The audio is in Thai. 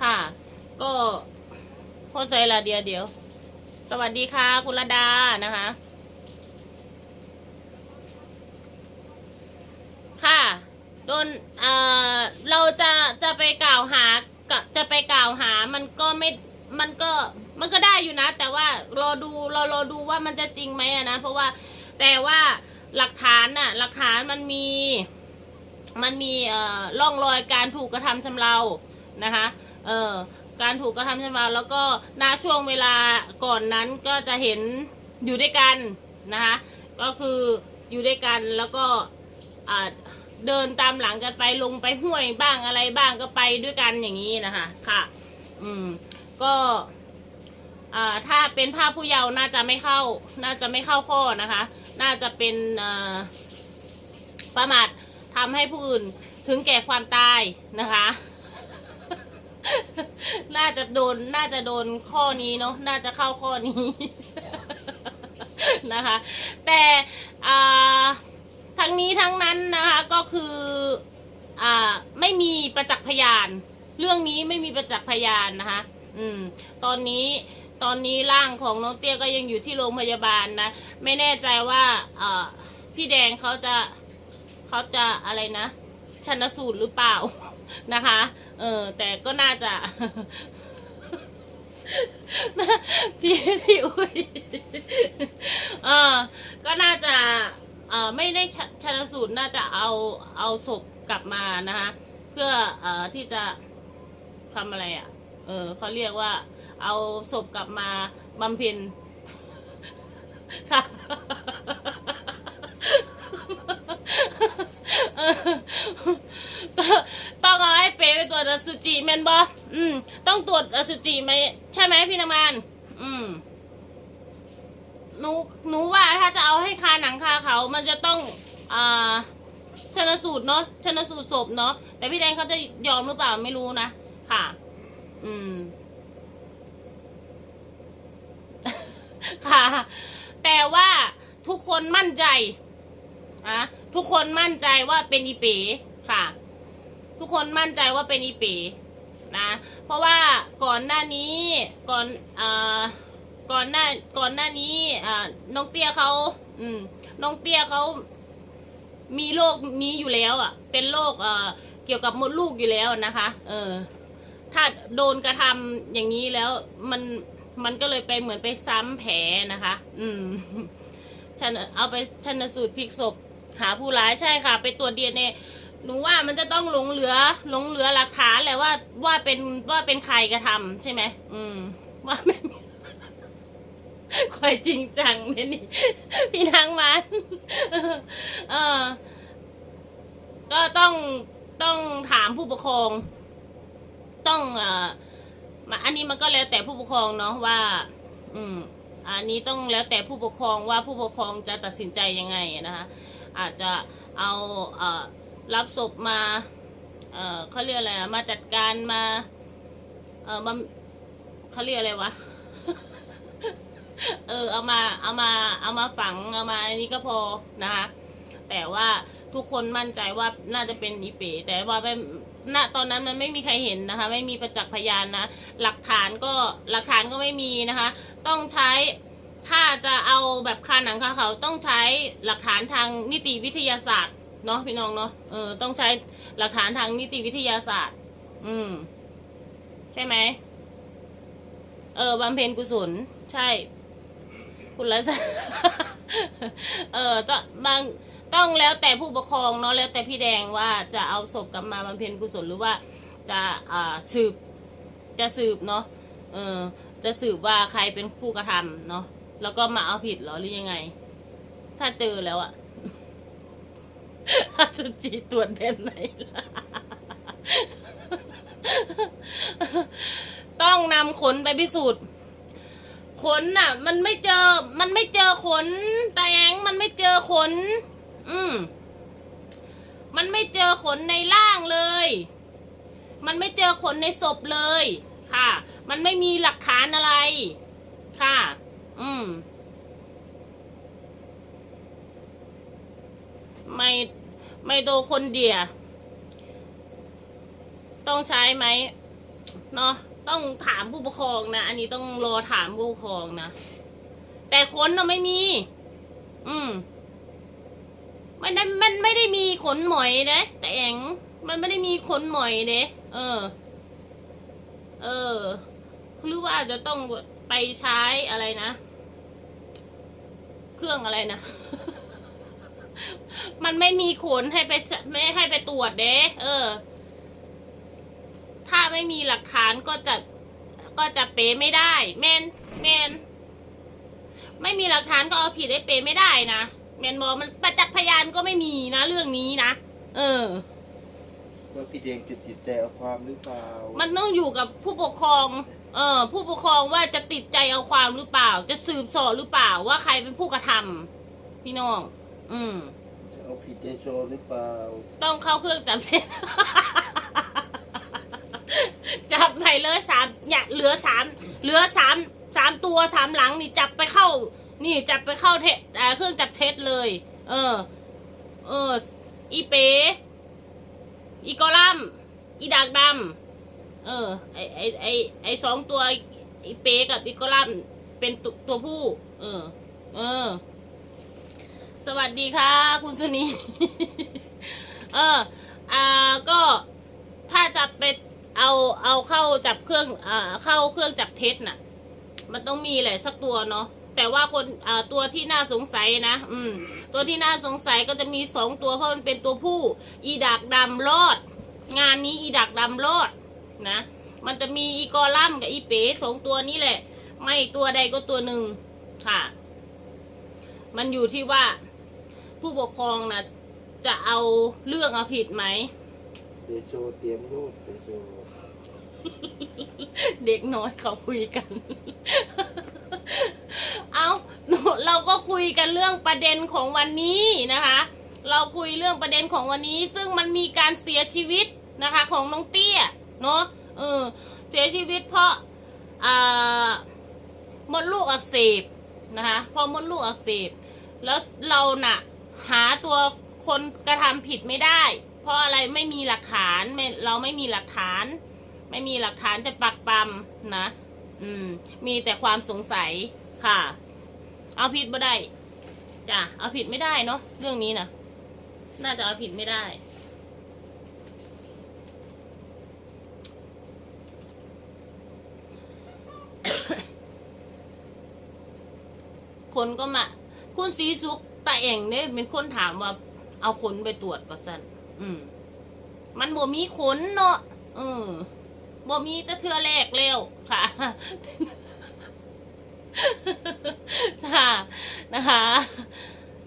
ค่ะ ก็พอใจละเดียวเดียว สวัสดีค่ะ คุณระดานะคะ ค่ะโดนเอ่อเราจะจะไปกล่าวหาจะไปกล่าวหามันก็ไม่มันก็มันก็ได้อยู่นะ แต่ว่ารอดูเรารอดูว่ามันจะจริงไหมอะนะเพราะว่าแต่ว่าหลักฐานน่ะหลักฐานมันมีมันมีเอ่อร่องรอยการถูกกระทำชำเรานะคะ เออการถูกกระทำชำเราแล้วก็ณช่วงเวลาก่อนนั้นก็จะเห็นอยู่ด้วยกันนะคะก็คืออยู่ด้วยกันแล้วก็เดินตามหลังกันไปลงไปห้วยบ้างอะไรบ้างก็ไปด้วยกันอย่างนี้นะคะค่ะ อืมก็ถ้าเป็นภาพผู้เยาว์น่าจะไม่เข้า น่าจะไม่เข้าข้อนะคะ น่าจะเป็นประมาททำให้ผู้อื่นถึงแก่ความตายนะคะ น่าจะโดนน่าจะโดนข้อนี้เนาะน่าจะเข้าข้อนี้ นะคะ แต่อ่าทั้งนี้ทั้งนั้นนะคะก็คืออไม่มีประจักษ์พยาน เรื่องนี้ไม่มีประจักษ์พยานนะคะ อืม ตอนนี้ตอนนี้ร่างของน้องเตี้ยก็ยังอยู่ที่โรงพยาบาลนะ ไม่แน่ใจว่าอ่าพี่แดงเขาจะเขาจะอะไรนะชันสูตรหรือเปล่า นะคะ เออแต่ก็น่าจะพี่พี่อุ้ยเออก็น่าจะเออไม่ได้ชนสูตรน่าจะเอาเอาศพกลับมานะคะ เพื่อเอ่อที่จะทำอะไรอะ เออเขาเรียกว่า เอาศพกลับมาบำเพ็ญค่ะ เออต้องเอาให้เป๊ะไปตร วจอสุจิแมนบออืม ต้องตรวจอสุจิไหมใช่ไหมพี่นามานอืมหนูหนูว่าถ้าจะเอาให้คาหนังคาเขา มันจะต้องอ่าชนสูตรเนาะชนสูตรศพเนาะแต่พี่แดงเขาจะยอมหรือเปล่าไม่รู้นะค่ะ อืม ค่ะ แต่ว่าทุกคนมั่นใจอะทุกคนมั่นใจว่าเป็นอีเป๋ค่ะ ทุกคนมั่นใจว่าเป็นอีป๋นะ เพราะว่าก่อนหน้านี้ก่อนเอ่อก่อนหน้าก่อนหน้านี้อ่าน้องเตี้ยเขาอืมน้องเตี้ยเขามีโรคนี้อยู่แล้วอะ เป็นโรคเอ่อเกี่ยวกับมดลูกอยู่แล้วนะคะ เออ ถ้าโดนกระทำอย่างนี้แล้วมันมันก็เลยไปเหมือนไปซ้ำแผลนะคะ อืมชันเอาไปชันสูตรพลิกศพหาผู้ร้ายใช่ค่ะ ไปตรวจดีเอ็นเอ หนูว่ามันจะต้องหลงเหลือหลงเหลือหลักฐานแหละว่าว่าเป็นว่าเป็นใครกระทำใช่ไหมอืม ว่าไม่มีคอยจริงจังเนี่ยนี่พี่นางมันเออ ก็ต้องต้องถามผู้ปกครอง ต้องเอ่อมาอันนี้มันก็แล้วแต่ผู้ปกครองเนาะว่า อืม อันนี้ต้องแล้วแต่ผู้ปกครองว่าผู้ปกครองจะตัดสินใจยังไงนะคะอาจจะเอาเอ่อ รับศพมา เออเขาเรียกอะไรอะมาจัดการมา เออมาเขาเรียกอะไรวะ เออ เอามา เอามา เอามาฝัง เอามาอันนี้ก็พอนะคะ แต่ว่าทุกคนมั่นใจว่าน่าจะเป็นอีเป๋แต่ว่าไม่ณตอนนั้นมันไม่มีใครเห็นนะคะ ไม่มีประจักษ์พยานนะ หลักฐานก็หลักฐานก็ไม่มีนะคะ ต้องใช้ถ้าจะเอาแบบคาหนังคาเขาต้องใช้หลักฐานทางนิติวิทยาศาสตร์ เนาะพี่น้องเนาะเออต้องใช้หลักฐานทางนิติวิทยาศาสตร์ อืม ใช่ไหมเออบำเพ็ญกุศล ใช่ คุณละเออต้องบางต้องแล้วแต่ผู้ปกครองเนาะแล้วแต่พี่แดงว่าจะเอาศพกลับมาบำเพ็ญกุศลหรือว่าจะอ่าสืบ จะสืบเนาะเออ จะสืบว่าใครเป็นผู้กระทำเนาะแล้วก็มาเอาผิดเหรอหรือยังไง ถ้าเจอแล้วอะ อสุจิตรวจเป็นไหนล่ะ ต้องนำขนไปพิสูจน์ ขนน่ะ มันไม่เจอ มันไม่เจอขนแต่แองมันไม่เจอขน อืม มันไม่เจอขนในร่างเลย มันไม่เจอขนในศพเลย ค่ะ มันไม่มีหลักฐานอะไร ค่ะ อืม ไม่ ไม่โดคนเดีย ต้องใช้ไหมเนาะต้องถามผู้ปกครองนะ อันนี้ต้องรอถามผู้ปกครองนะ แต่ขนเราไม่มี อืมมันได้มันไม่ได้มีขนหมอยเด้แต่เองมันไม่ได้มีขนหมอยเด้เออ เออหรือว่าจะต้องไปใช้อะไรนะ เครื่องอะไรนะ มันไม่มีขนให้ไปสไม่ให้ไปตรวจเด้เออ ถ้าไม่มีหลักฐานก็จะก็จะเปไม่ได้ แมนแมนไม่มีหลักฐานก็เอาผิดได้เปไม่ได้นะแมนบอกมันประจักษ์พยานก็ไม่มีนะ เรื่องนี้นะเออว่าพี่เดงจะติดใจเอาความหรือเปล่า มันต้องอยู่กับผู้ปกครอง เออผู้ปกครองว่าจะติดใจเอาความหรือเปล่า จะสืบสอบหรือเปล่าว่าใครเป็นผู้กระทำพี่น้อง อืม จะเอาผิดใจโชหรือเปล่าต้องเข้าเครื่องจับเท็จจับไปเลยสามเนี่ยเหลือสามเหลือสามสามตัวสามหลังนี่จับไปเข้า นี่จับไปเข้าเทเอ่อเครื่องจับเท็จเลย เออ เออ อีเป๋อีกอลัมอีดากดำเออ ไอไอไอไอสองตัวอีเป๋กับอีกอลัมเป็นตัวตัวผู้ เออ เออ สวัสดีค่ะ คุณสุนีเอออ่าก็ถ้าจะไปเอาเอาเข้าจับเครื่องอ่าเข้าเครื่องจับเท็จน่ะ มันต้องมีแหละสักตัวเนาะแต่ว่าคนอ่าตัวที่น่าสงสัยนะ อืม ตัวที่น่าสงสัยก็จะมีสองตัวเพราะมันเป็นตัวผู้ อีดักดำรอด งานนี้อีดักดำรอดนะ มันจะมีอีกอลัมกับอีเป๋สองตัวนี้แหละ ไม่ตัวใดก็ตัวหนึ่งค่ะ มันอยู่ที่ว่า ผู้ปกครองนะจะเอาเรื่องเอาผิดไหมเดโชเตรียมรูปเดโชเด็กน้อยเขาคุยกัน เอาหนูเราก็คุยกันเรื่องประเด็นของวันนี้นะคะ เราคุยเรื่องประเด็นของวันนี้ ซึ่งมันมีการเสียชีวิตนะคะ ของน้องเตี้ยเนาะเออเสียชีวิตเพราะอ่ามดลูกอักเสบนะคะเพราะมดลูกอักเสบแล้วเราน่ะ หาตัวคนกระทำผิดไม่ได้ เพราะอะไรไม่มีหลักฐานเราไม่มีหลักฐาน ไม่มีหลักฐานจะปักปำนะ อืม มีแต่ความสงสัยค่ะ เอาผิดไม่ได้จ้ะเอาผิดไม่ได้เนาะเรื่องนี้นะน่าจะเอาผิดไม่ได้คนก็มา คุณสีสุก ตาเองเนี่ยเป็นคนถามว่า เอาขนไปตรวจประสันอืม มันบ่มีขนเนาะเออบ่มีแต่เทือแรกแล้วค่ะจ้านะคะ